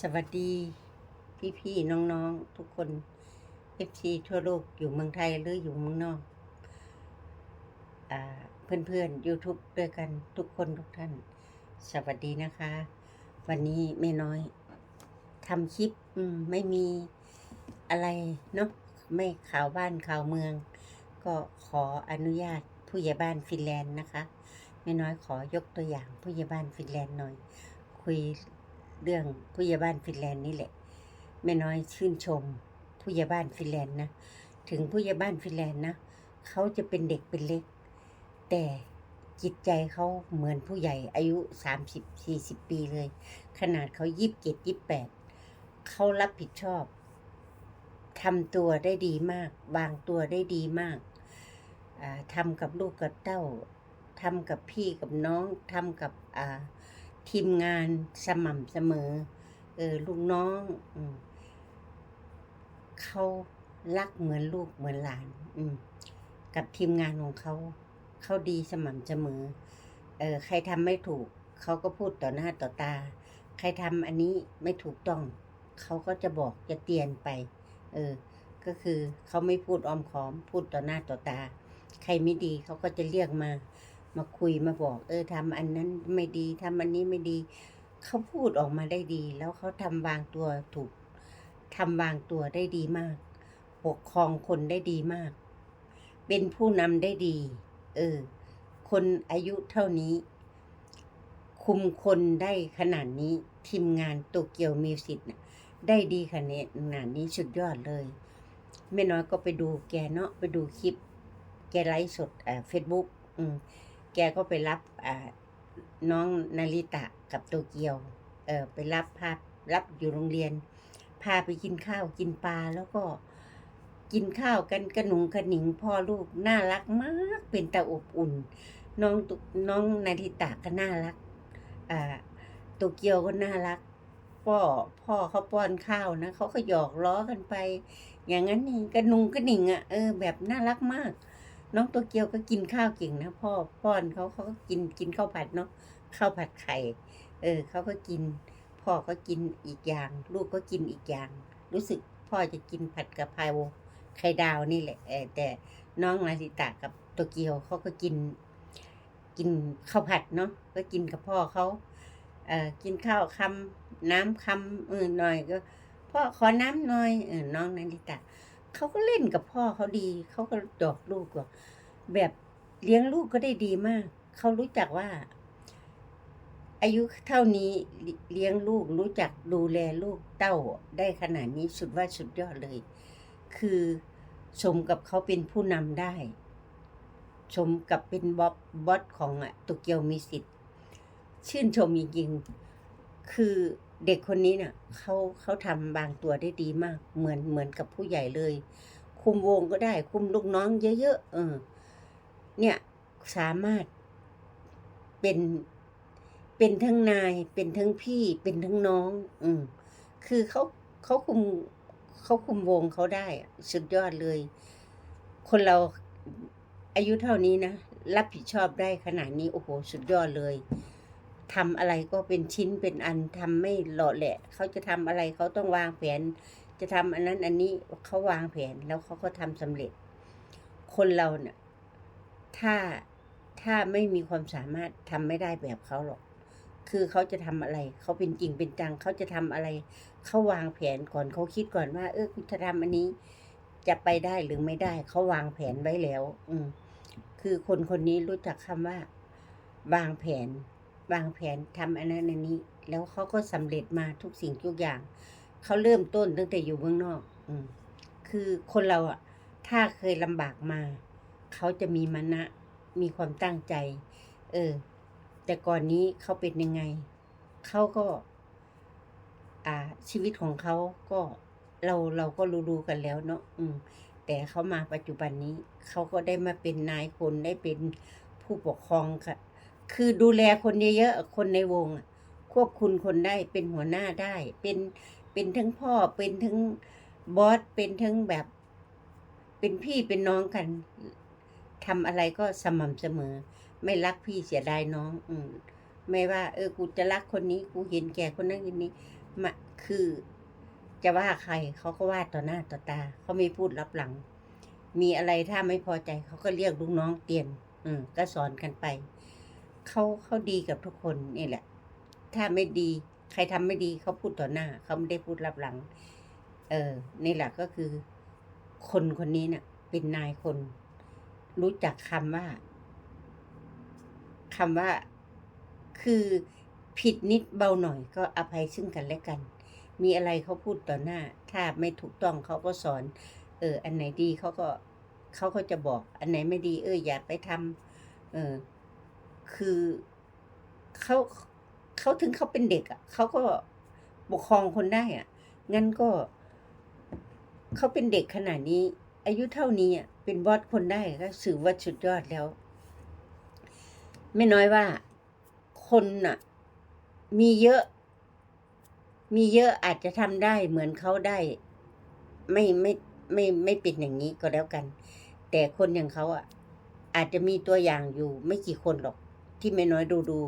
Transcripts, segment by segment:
สวัสดีพี่ๆน้องๆทุกคนเอฟซีทั่วโลกอยู่เมืองไทยหรืออยู่เมืองนอกอ่าเพื่อนๆ YouTube ด้วยกันทุกคนทุกท่าน สวัสดีนะคะ วันนี้แม่น้อยทำคลิปมไม่มีอะไรเนาะไม่ข่าวบ้านข่าวเมือง ก็ขออนุญาตผู้ใหญ่บ้านฟินแลนด์นะคะแม่น้อยขอยกตัวอย่างผู้ใหญ่บ้านฟินแลนด์หน่อย คุย เรื่องผู้ใหญ่บ้านฟินแลนด์นี่แหละ แม่น้อยชื่นชมผู้ใหญ่บ้านฟินแลนด์นะ ถึงผู้ใหญ่บ้านฟินแลนด์นะ เขาจะเป็นเด็กเป็นเล็ก แต่จิตใจเขาเหมือนผู้ใหญ่อายุสามสิบสี่สิบปีเลย ขนาดเขายี่สิบเจ็ดยี่สิบแปดเขารับผิดชอบทำตัวได้ดีมาก วางตัวได้ดีมากทำกับลูกกับเต้าทำกับพี่กับน้องทำกับ ทีมงานสม่ำเสมอ เออลูกน้องอเขารักเหมือนลูกเหมือนหลาน อืกับทีมงานของเขา เขาดีสม่ำเสมอ เออ ใครทำไม่ถูก เขาก็พูดต่อหน้าต่อตา ใครทำอันนี้ไม่ถูกต้อง เขาก็จะบอกจะเตือนไป เออ ก็คือเขาไม่พูดอ้อมขอม พูดต่อหน้าต่อตา ใครไม่ดีเขาก็จะเรียกมา มาคุยมาบอก เออทำอันนั้นไม่ดีทำอันนี้ไม่ดี เขาพูดออกมาได้ดี แล้วเขาทำวางตัวถูกทำวางตัวได้ดีมาก ปกครองคนได้ดีมาก เป็นผู้นำได้ดี เออ คนอายุเท่านี้ คุมคนได้ขนาดนี้ทีมงานโตเกียวมิวสิกน่ะได้ดีขนาดนี้สุดยอดเลยแม่น้อยก็ไปดูแกเนาะไปดูคลิป แกไลฟ์สดอ่าเฟซบุ๊กอืม แกก็ไปรับน้องนาริตะกับโตเกียว เออไปรับพารับอยู่โรงเรียน พาไปกินข้าวกินปลาแล้วก็กินข้าวกันกระหนุงกระหนิงพ่อลูกน่ารักมากเป็นตาอบอุ่น น้องตุน้องนาริตะก็น่ารักอ่าโตเกียวก็น่ารักพ่อพ่อเขาป้อนข้าวนะเขาก็หยอกล้อกันไป อย่างนั้นนี่กระหนุงกระหนิงอะเออแบบน่ารักมาก น้องโตเกียวก็กินข้าวเก่งนะพ่อป้อนเขาเขาก็กินกินข้าวผัดเนาะข้าวผัดไข่ เออเขาก็กิน พ่อก็กินอีกอย่าง ลูกก็กินอีกอย่าง รู้สึกพ่อจะกินผัดกะเพราไข่ดาวนี่แหละแต่น้องนาซิตะกับโตเกียวเขาก็กิน กินข้าวผัดเนาะก็กินกับพ่อเขาเออกินข้าวคำน้ำคำเออหน่อยก็พ่อขอน้ำหน่อยเออน้องนาริตะ เขาก็เล่นกับพ่อเขาดี เขาก็ดอกลูกว่าแบบเลี้ยงลูกก็ได้ดีมาก เขารู้จักว่า อายุเท่านี้เลี้ยงลูกรู้จักดูแลลูกเต้าได้ขนาดนี้สุดว่าสุดยอดเลย คือสมกับเขาเป็นผู้นำได้ ชมกับเป็นบ๊อบบอสของอะโตเกียวมีสิทธิ์ ชื่นชมจริงๆคือเด็กคนนี้เน่ะเขาเขาทำบางตัวได้ดีมาก เหมือนเหมือนกับผู้ใหญ่เลย คุมวงก็ได้ คุมลูกน้องเยอะๆเออ เนี่ยสามารถเป็นเป็นทั้งนาย เป็นทั้งพี่เป็นทั้งน้อง อืมคือเขาเขาคุมเขาคุมวงเขาได้สุดยอดเลย คนเราอายุเท่านี้นะ รับผิดชอบได้ขนาดนี้ โอ้โห สุดยอดเลย ทำอะไรก็เป็นชิ้นเป็นอันทำไม่หล่อแหละ เขาจะทำอะไรเขาต้องวางแผน จะทำอันนั้นอันนี้เขาวางแผนแล้วเขาก็ทำสำเร็จ คนเราเนี่ยถ้าถ้าไม่มีความสามารถทำไม่ได้แบบเขาหรอก คือเขาจะทำอะไร เขาเป็นจริงเป็นจัง เขาจะทำอะไร เขาวางแผนก่อนเขาคิดก่อนว่า เออคุณจะทำอันนี้ จะไปได้หรือไม่ได้ เขาวางแผนไว้แล้ว อืมคือคนคนนี้รู้จักคำว่า วางแผน วางแผนทำอันนั้นอันนี้ แล้วเขาก็สำเร็จมาทุกสิ่งทุกอย่าง เขาเริ่มต้นตั้งแต่อยู่เมืองนอก อืมคือคนเราอะ ถ้าเคยลำบากมา เขาจะมีมานะมีความตั้งใจ เออ แต่ก่อนนี้เขาเป็นยังไง เขาก็ อ่า ชีวิตของเขาก็เราเราก็รู้ๆกันแล้วเนาะอืม แต่เขามาปัจจุบันนี้ เขาก็ได้มาเป็นนายคนได้เป็นผู้ปกครองค่ะ คือดูแลคนเยอะๆคนในวง ควบคุมคนได้เป็นหัวหน้าได้ เป็นเป็นทั้งพ่อเป็นทั้งบอสเป็นทั้งแบบ เป็นพี่เป็นน้องกันทำอะไรก็สม่ำเสมอ ไม่รักพี่เสียดายน้อง อืมไม่ว่า เออกูจะรักคนนี้ กูเห็นแก่คนนั้นคนนี้มะคือจะว่าใครเขาก็ว่าต่อหน้าต่อตาเขาไม่พูดรับหลัง มีอะไรถ้าไม่พอใจเขาก็เรียกลูกน้องเตียน อืมก็สอนกันไป เขาเขาดีกับทุกคนนี่แหละ ถ้าไม่ดี ใครทำไม่ดีเขาพูดต่อหน้า เขาไม่ได้พูดรับหลัง เออนี่แหละก็คือ คนคนนี้เนี่ยเป็นนายคน รู้จักคำว่าคำว่าคือผิดนิดเบาหน่อยก็อภัยซึ่งกันและกัน มีอะไรเขาพูดต่อหน้า ถ้าไม่ถูกต้องเขาก็สอน เออ อันไหนดีเขาก็เขาก็จะบอก อันไหนไม่ดี เอออย่าไปทำเออ คือเขาเขาถึงเขาเป็นเด็กอะเขาก็ปกครองคนได้อะ งั้นก็เขาเป็นเด็กขนาดนี้ อายุเท่านี้อะเป็นบอสคนได้ก็ถือว่าสุดยอดแล้ว ไม่น้อยว่าคนน่ะ มีเยอะ มีเยอะอาจจะทำได้เหมือนเขาได้ ไม่ไม่ไม่ไม่เป็นอย่างนี้ก็แล้วกัน แต่คนอย่างเขาอะอาจจะมีตัวอย่างอยู่ไม่กี่คนหรอก ที่ไม่น้อยดูดู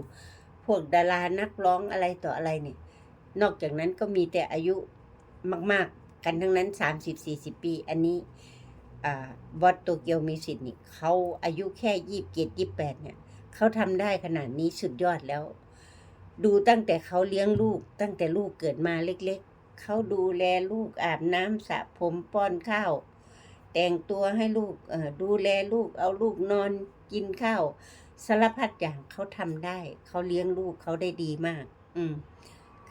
พวกดารานักร้องอะไรต่ออะไรเนี่ย นอกจากนั้นก็มีแต่อายุมาก ๆ กันทั้งนั้นสามสิบสี่สิบปี อันนี้อ่าบอสโตเกียวมีสิทธิ์นี่เขาอายุแค่ยี่สิบเจ็ดยี่สิบแปดเนี่ยเขาทำได้ขนาดนี้สุดยอดแล้ว ดูตั้งแต่เขาเลี้ยงลูก ตั้งแต่ลูกเกิดมาเล็ก ๆเขาดูแลลูกอาบน้ำสระผมป้อนข้าว แต่งตัวให้ลูกดูแลลูกเอาลูกนอนกินข้าว สารพัดอย่างเขาทำได้ เขาเลี้ยงลูกเขาได้ดีมาก อืม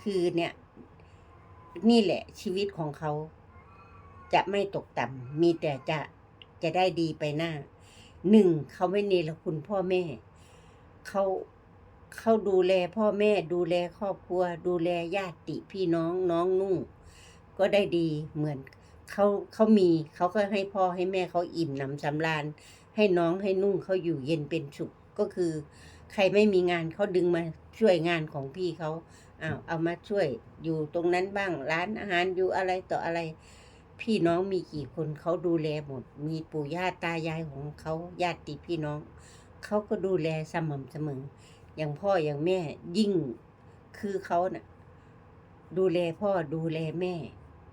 คือเนี่ย นี่แหละ ชีวิตของเขา จะไม่ตกต่ำมีแต่จะจะได้ดีไปหน้าหนึ่งเขาไม่เนรคุณพ่อแม่เขาเขาดูแลพ่อแม่ดูแลครอบครัว ดูแลญาติพี่น้องน้องนุ่ง ก็ได้ดีเหมือนเขาเขามีเขาก็ให้พ่อให้แม่เขาอิ่มหนำสำราญให้น้องให้นุ่งเขาอยู่เย็นเป็นสุข ก็คือ ใครไม่มีงานเขาดึงมาช่วยงานของพี่เขาอ้าวเอามาช่วยอยู่ตรงนั้นบ้างร้านอาหารอยู่อะไรต่ออะไร พี่น้องมีกี่คนเขาดูแลหมด มีปู่ย่าตายายของเขาญาติพี่น้องเขาก็ดูแลสม่ำเสมอ อย่างพ่ออย่างแม่ยิ่งคือเขาน่ะ ดูแลพ่อดูแลแม่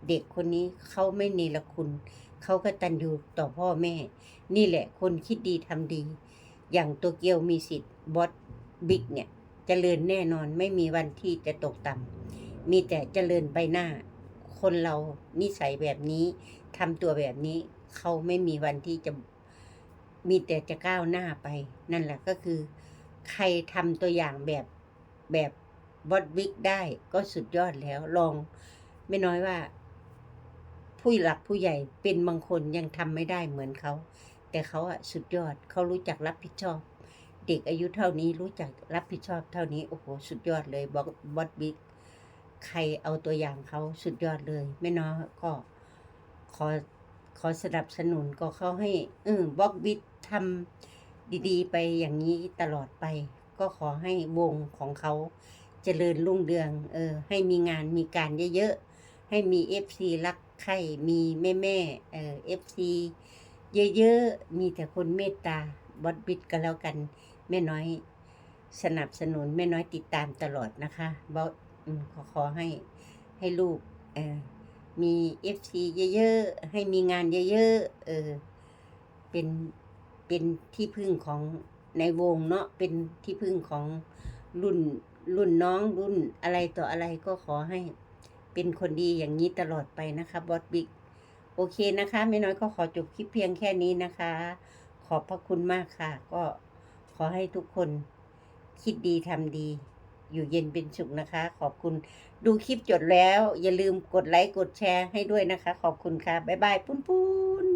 เด็กคนนี้เขาไม่เนรคุณเขาก็ตันอยู่ต่อพ่อแม่ นี่แหละคนคิดดีทำดี อย่างตัวเกียวมีสิทธิ์บอสบิ๊กเนี่ยจเจริญแน่นอนไม่มีวันที่จะตกต่ำมีแต่เจริญไปหน้า คนเรานิสัยแบบนี้ทำตัวแบบนี้เขาไม่มีวันที่จะมีแต่จะก้าวหน้าไป นั่นแหละก็คือ ใครทำตัวอย่างแบบแบบบอสวิกได้ก็สุดยอดแล้วลองไม่น้อยว่า ผู้หลักผู้ใหญ่เป็นบางคนยังทำไม่ได้เหมือนเขา แต่เขาอะสุดยอดเขารู้จักรับผิดชอบ เด็กอายุเท่านี้รู้จักรับผิดชอบเท่านี้โอ้โหสุดยอดเลยบอสบอสบิ๊กใครเอาตัวอย่างเขาสุดยอดเลยไม่น้อก็ขอขอสนับสนุนก็เขาให้เออบล็อกบิ๊กทำดีๆ ไปอย่างนี้ตลอดไป ก็ขอให้วงของเขาเจริญรุ่งเรืองเออให้มีงานมีการเยอะๆให้มีเอฟซีรักใครมีแม่แม่ๆเออเอฟซี เยอะๆ มีแต่คนเมตตาบอสบิดก็แล้วกันแม่น้อยสนับสนุนแม่น้อยติดตามตลอดนะคะบอสขอขอให้ให้ลูกเออมีเอฟซีเยอะๆ ให้มีงานเยอะๆเออเป็นเป็นที่พึ่งของในวงเนาะเป็นที่พึ่งของรุ่นรุ่นน้องรุ่นอะไรต่ออะไรก็ขอให้เป็นคนดีอย่างนี้ตลอดไปนะคะบอสบิ๊ก โอเคนะคะไม่น้อยก็ขอจบคลิปเพียงแค่นี้นะคะ ขอบพระคุณมากค่ะ ก็ขอให้ทุกคนคิดดีทำดี อยู่เย็นเป็นสุขนะคะ ขอบคุณดูคลิปจดแล้ว อย่าลืมกดไลค์กดแชร์ให้ด้วยนะคะ ขอบคุณค่ะ บ๊ายบายปุ้นปุ้น